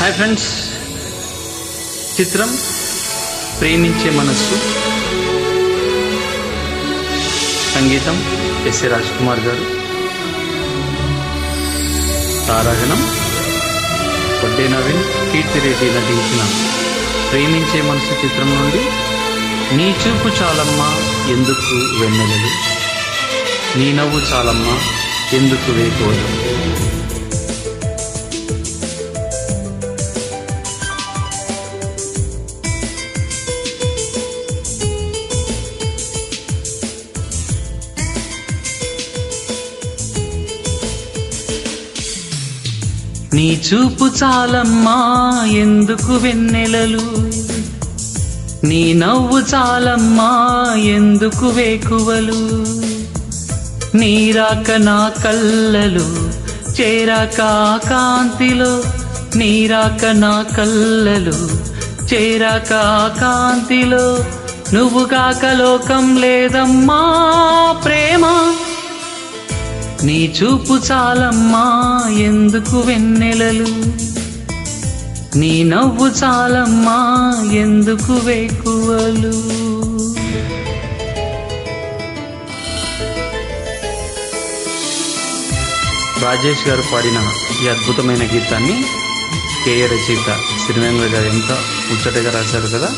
Hi friends. చిత్రం ప్రేమించే మనస్సు. సంగీతం ఎస్ఏ రాజ్ కుమార్ గారు. తారాగణం వడ్డే నవీన్ కీర్తిరెడ్డి నటించిన ప్రేమించే మనసు చిత్రం నుండి నీ చూపు చాలమ్మా ఎందుకు వెన్నెలలు? నీ నవ్వు చాలమ్మా ఎందుకు వేకోవడం నీ చూపు చాలమ్మా ఎందుకు వెన్నెలలు? నీ నవ్వు చాలమ్మా ఎందుకు వేకువలు? నీరాక నా కళ్ళలు చేరాక కాంతిలో. నీరాక నా కళ్ళలు చేరాక కాంతిలో. నువ్వు కాక లోకం లేదమ్మా నీ చూపు చాలమ్మా ఎందుకు వెన్నెలలు? నీ నవ్వు చాలమ్మా ఎందుకు వేకువలు? రాజేష్ గారు పాడిన ఈ అద్భుతమైన గీతాన్ని కేయ రచయిత సిరివేంద్ర గారు ఎంత ముచ్చటగా రాశారు కదా?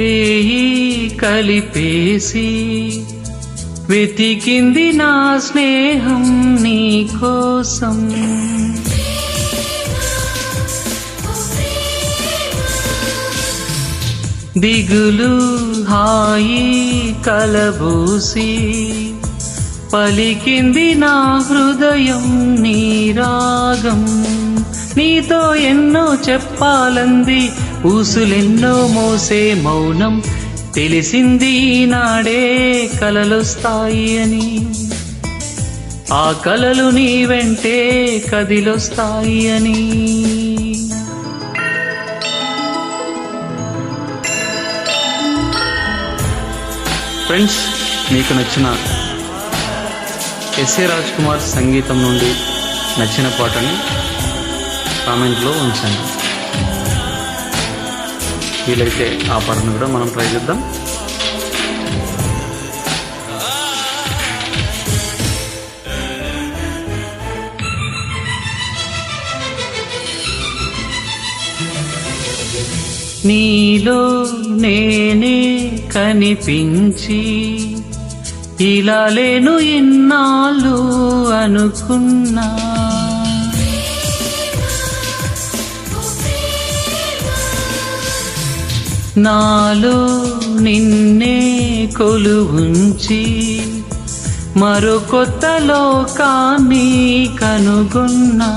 చేయి కలిపేసి వెతికింది నా స్నేహం నీ కోసం. దిగులు హాయి కలబూసి పలికింది నా హృదయం నీ రాగం. నీతో ఎన్నో చెప్పాలంది ఊసులెన్నో మోసే మౌనం. తెలిసింది నాడే కలలొస్తాయి అని. ఆ కలలు నీ వెంటే కదిలొస్తాయి అని. ఫ్రెండ్స్ మీకు నచ్చిన ఎస్ఏ రాజ్ కుమార్ సంగీతం నుండి నచ్చిన పాటని కామెంట్లో ఉంచండి. వీలైతే ఆ పాటను కూడా మనం ట్రై చేద్దాం. నీలో నేనే కనిపించి ఇలా లేను ఇన్నాళ్ళు అనుకున్నా. నాలో నిన్నే కొలువుంచి మరో కొత్త లోకాన్ని కనుగొన్నా.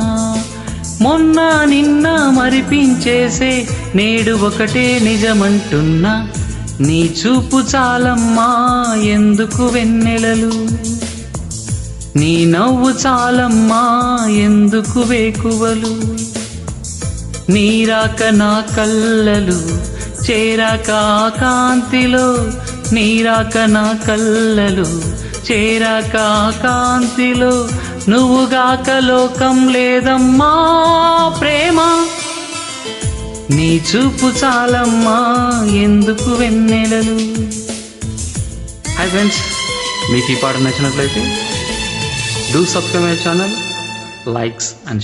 మొన్న నిన్న మరిపించేసే నేడు ఒకటే నిజమంటున్నా. నీ చూపు చాలమ్మా ఎందుకు వెన్నెలలు? నీ నవ్వు చాలమ్మా ఎందుకు వేకువలు? నీరాక నా కళ్ళలు చేరాక కాంతిలో నీరాక నా కళ్ళలు. చేరాక కాంతిలో నువ్వుగాక లోకం లేదమ్మా ప్రేమ. నీ చూపు చాలమ్మా ఎందుకు వెన్నెలలు? హై ఫ్రెండ్స్ మీకు ఈ పాట నచ్చినట్లయితే do subscribe my channel likes and